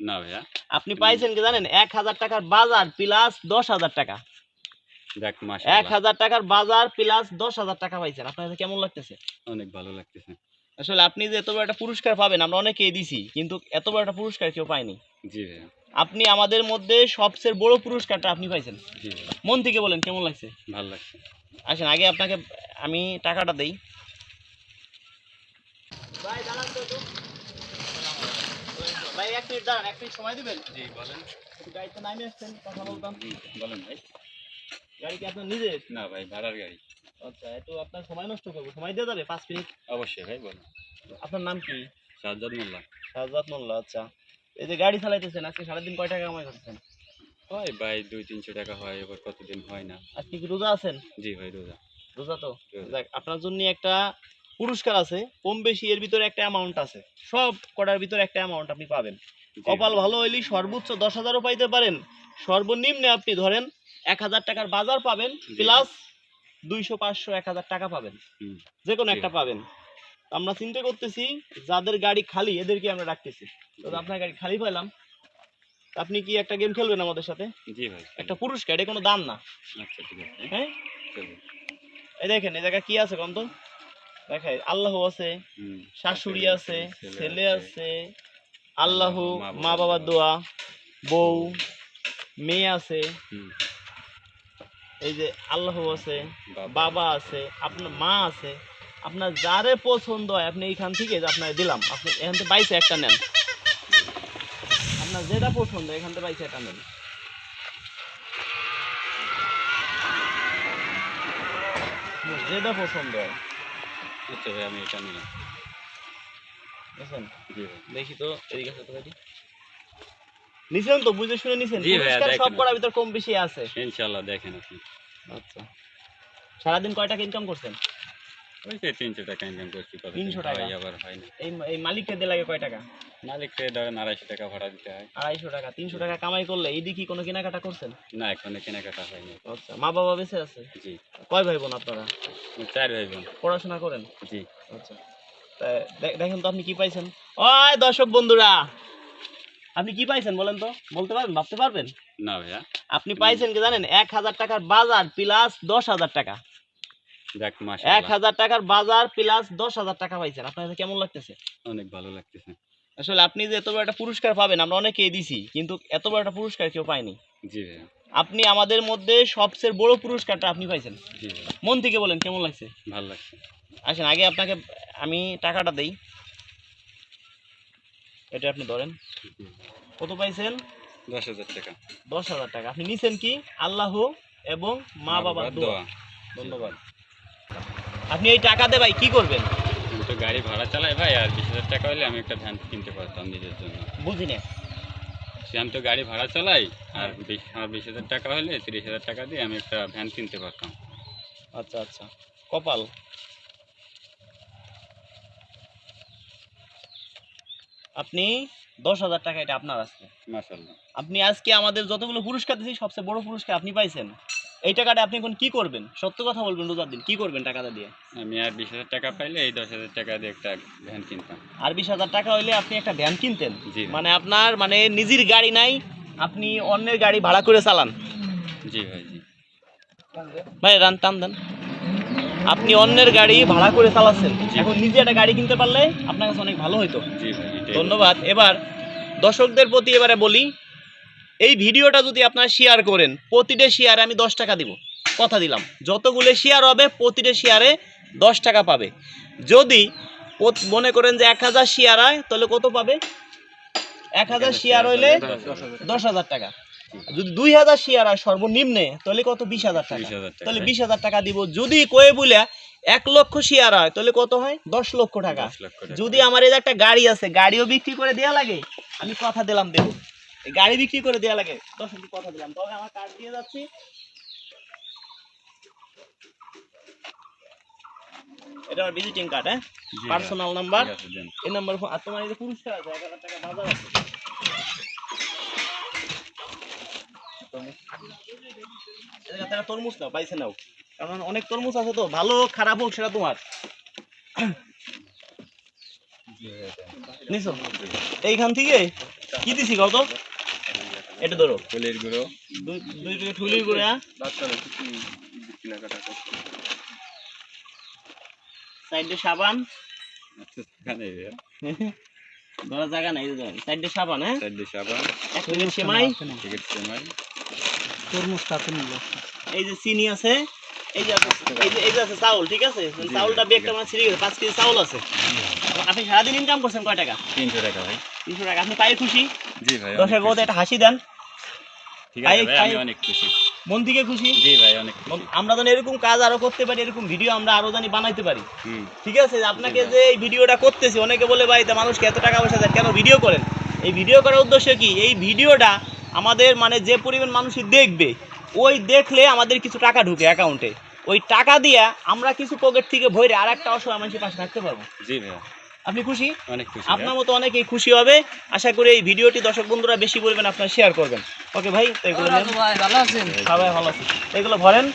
না ভাইয়া। আপনি পাইছেন কি জানেন? এক হাজার টাকার বাজার প্লাস দশ হাজার টাকা। এক হাজার টাকার বাজার প্লাস দশ হাজার টাকা পাইছেন। আপনার কেমন লাগতেছে? অনেক ভালো লাগতেছে। আসলে আপনি যে এত বড় একটা পুরস্কার পাবেন আমরা অনেকেই দিছি কিন্তু এত বড় একটা পুরস্কার কেউ পায়নি। জি ভাইয়া। আপনি আমাদের মধ্যে সবচেয়ে বড় পুরস্কারটা আপনি পাইছেন। মন থেকে বলেন কেমন লাগছে? ভালো লাগছে। আসেন আগে আপনাকে আমি টাকাটা দেই ভাই দাঁড়ান তো একটু। ভাই এক মিনিট দাঁড়ান এক মিনিট সময় দিবেন? জি বলেন। গাড়িতে নামে আসছেন কথা বলতাম। বলেন ভাই। গাড়ি কি আপনার নিজের? না ভাই ভাড়ার গাড়ি। আচ্ছা একটু আপনার সময় নষ্ট করব। সময় দিয়ে যাবে পাঁচ মিনিট? অবশ্যই ভাই বলেন। আপনার নাম কি? সাজ্জাদ মোল্লা। মোল্লা আচ্ছা। এই যে গাড়ি চালাইতেছেন আজকে সারাদিন কয় টাকা কামাই করতেছেন? হয় ভাই দুই তিনশো টাকা হয় এবার কতদিন হয় না। আজকে কি রোজা আছেন? জি ভাই রোজা। রোজা তো? দেখ আপনার জন্য একটা পুরস্কার আছে কম বেশি এর ভিতরে একটা অ্যামাউন্ট আছে। সব কটার ভিতরে একটা অ্যামাউন্ট আপনি পাবেন। কপাল ভালো হইলে সর্বোচ্চ দশ হাজারও পাইতে পারেন। সর্বনিম্নে আপনি ধরেন এক হাজার টাকার বাজার পাবেন প্লাস দুইশো পাঁচশো এক হাজার টাকা পাবেন। যে কোনো একটা পাবেন। আমরা চিন্তা করতেছি যাদের গাড়ি খালি এদেরকে আমরা রাখতেছি। তো আপনার গাড়ি খালি পাইলাম আপনি কি একটা গেম খেলবেন আমাদের সাথে? জি ভাই একটা পুরস্কার এটা কোনো দাম না। আচ্ছা ঠিক আছে। হ্যাঁ? এই দেখেন এই জায়গা কি আছে কম তো দেখাই আল্লাহ আছে শাশুড়ি আছে ছেলে আছে। আল্লাহ মা বাবার দোয়া বউ মেয়ে আছে। এই যে আল্লাহ আছে বাবা বাবা আছে আপনার মা আছে আপনার যারে পছন্দ হয় আপনি এইখান থেকে যে আপনার দিলাম আপনি এখান থেকে বাইসে একটা নেন। আপনার যেটা পছন্দ এখান থেকে বাইসে একটা নেন। যেটা পছন্দ হয়। আচ্ছা ভাই আমি এটা নিলাম। বুঝছেন জি ভাই। দেখি তো এদিকে আসো তো ভাইটি নিছেন তো বুঝে শুনে নিছেন। জি ভাই সব পড়া ভিতর কম বেশি আছে। ইনশাআল্লাহ দেখেন আপনি। আচ্ছা। সারাদিন কয় টাকা ইনকাম করছেন? ওই যে তিনশো টাকা ইনকাম করছি 300 টাকা? আবার হয় না। এই এই মালিককে দিয়ে লাগে কয় টাকা? মালিককে ধরেন আড়াইশো টাকা ভাড়া দিতে হয়। আড়াইশো টাকা তিনশো টাকা কামাই করলে এই কোনো কেনাকাটা করছেন? না এখনও কেনাকাটা হয়নি। আচ্ছা মা বাবা বেঁচে আছে? জি। কয় ভাই বোন আপনারা? চার ভাই বোন পড়াশোনা করেন? জি। আচ্ছা। দেখেন তো আপনি কি পাইছেন? ওই দর্শক বন্ধুরা আপনি কি পাইছেন বলেন তো? বলতে পারবেন? ভাবতে পারবেন? না ভাইয়া। আপনি পাইছেন কি জানেন? এক হাজার টাকার বাজার প্লাস দশ হাজার টাকা। এক হাজার টাকার বাজার প্লাস দশ হাজার টাকা পাইছেন। আপনার কেমন লাগতেছে? অনেক ভালো লাগতেছে। আসলে আপনি যে এত বড় একটা পুরস্কার পাবেন আমরা অনেকেই দিছি কিন্তু এত বড় একটা পুরস্কার কেউ পায়নি। জি ভাইয়া। আপনি আমাদের মধ্যে সবচেয়ে বড় পুরস্কারটা আপনি পাইছেন। জি ভাইয়া। মন থেকে বলেন কেমন লাগছে? ভালো লাগছে। আসেন আগে আপনাকে আমি টাকাটা দেই। এটা আপনি ধরেন। কত পাইছেন? দশ হাজার টাকা। দশ হাজার টাকা। আপনি নিছেন কি? আল্লাহ এবং মা বাবার দোয়া। ধন্যবাদ। আপনি এই টাকাতে ভাই কি করবেন? তো গাড়ি ভাড়া চালাই ভাই আর বিশ হাজার টাকা হলে আমি একটা ভ্যান কিনতে পারতাম নিজের জন্য। বুঝি না সে আমি তো গাড়ি ভাড়া চালাই আর বিশ আমার বিশ হাজার টাকা হলে তিরিশ হাজার টাকা দিয়ে আমি একটা ভ্যান কিনতে পারতাম। আচ্ছা আচ্ছা। কপাল। আপনি দশ হাজার টাকা এটা আপনার আজকে। মাশাল্লাহ আপনি আজকে আমাদের যতগুলো পুরস্কার দিয়েছি সবচেয়ে বড় পুরস্কার আপনি পাইছেন। এই টাকাটা আপনি এখন কি করবেন? সত্য কথা বলবেন রোজার দিন। কি করবেন টাকাটা দিয়ে? আমি আর বিশ হাজার টাকা পাইলে এই দশ হাজার টাকা দিয়ে একটা ভ্যান কিনতাম। আর বিশ হাজার টাকা হইলে আপনি একটা ভ্যান কিনতেন? জি মানে আপনার মানে নিজের গাড়ি নাই আপনি অন্যের গাড়ি ভাড়া করে চালান। জি ভাই জি। ভাই রান টান দেন। আপনি অন্যের গাড়ি ভাড়া করে চালাচ্ছেন। এখন নিজে একটা গাড়ি কিনতে পারলে আপনার কাছে অনেক ভালো হতো জি ভাই এটাই। ধন্যবাদ। এবার দর্শকদের প্রতি এবারে বলি এই ভিডিওটা যদি আপনারা শেয়ার করেন প্রতিটা শেয়ারে আমি দশ টাকা দিব। কথা দিলাম। যতগুলো শেয়ার হবে প্রতিটা শেয়ারে দশ টাকা পাবে। যদি মনে করেন যে এক হাজার শেয়ার হয় তাহলে কত পাবে? এক হাজার শেয়ার হইলে দশ হাজার টাকা। যদি দুই হাজার শেয়ার হয় সর্বনিম্নে তাহলে কত? বিশ হাজার টাকা। তাহলে বিশ হাজার টাকা দিব। যদি কয়ে বলে এক লক্ষ শেয়ার হয় তাহলে কত হয়? দশ লক্ষ টাকা। যদি আমার এই যে একটা গাড়ি আছে গাড়িও বিক্রি করে দেওয়া লাগে। আমি কথা দিলাম দেবো গাড়ি বিক্রি করে দেওয়া লাগে। মিনিট কথা দিলাম। তবে আমার কার্ড দিয়ে যাচ্ছি। এটা আমার ভিজিটিং কার্ড হ্যাঁ? পার্সোনাল নাম্বার আছে, দেন। এই নাম্বার আর তোমার এই যে পুরস্কার আছে এক হাজার টাকা বাজার আছে। তরমুজ নাও পাইছে নাও। কারণ অনেক তরমুজ আছে তো ভালো খারাপ হোক সেটা তোমার। এইখান থেকে? কি দিছি কত এটা ধরো। ফুলের গুঁড়ো। দুই দুই প্যাকেট ঠুলির গুঁড়া সাইডে সাবান। ধরা জায়গা নাই সাইডে সাবান হ্যাঁ? চারটে সাবান। এক প্যাকেট সেমাই। টিকিট সেমাই। এই যে চিনি আছে এই যে আছে- এই যে এই যে আছে চাউল ঠিক আছে? চাউলটা বেগটা মানে ছিঁড়ে গেছে পাঁচ কেজি চাউল আছে। আপনি সারাদিন ইনকাম করছেন কয় টাকা? তিনশো টাকা ভাই। তিনশো টাকা। আপনি পায়ে খুশি? জি ভাই একটা হাসি দেন। ঠিক আছে ভাই আমি অনেক খুশি। মন থেকে খুশি? জি ভাই অনেক আমরা যেন এরকম কাজ আরও করতে পারি এরকম ভিডিও আমরা আরও জানি বানাইতে পারি। ঠিক আছে? আপনাকে যে এই ভিডিওটা করতেছি অনেকে বলে ভাই তা মানুষকে এত টাকা পয়সা দেন কেন ভিডিও করেন? এই ভিডিও করার উদ্দেশ্য কি? এই ভিডিওটা আমাদের মানে যে পরিমাণ মানুষই দেখবে ওই দেখলে আমাদের কিছু টাকা ঢুকে অ্যাকাউন্টে ওই টাকা দিয়া আমরা কিছু পকেট থেকে ভরে আর একটা অসহায় মানুষের পাশে থাকতে পারব। জি ভাইয়া। আপনি খুশি? অনেক খুশি আপনার মতো অনেকেই খুশি হবে। আশা করি এই ভিডিওটি দর্শক বন্ধুরা বেশি পরিমাণ আপনারা শেয়ার করবেন। ওকে ভাই তাই এগুলো ভালো আছেন? সবাই ভাই ভালো আছেন এগুলো ভরেন।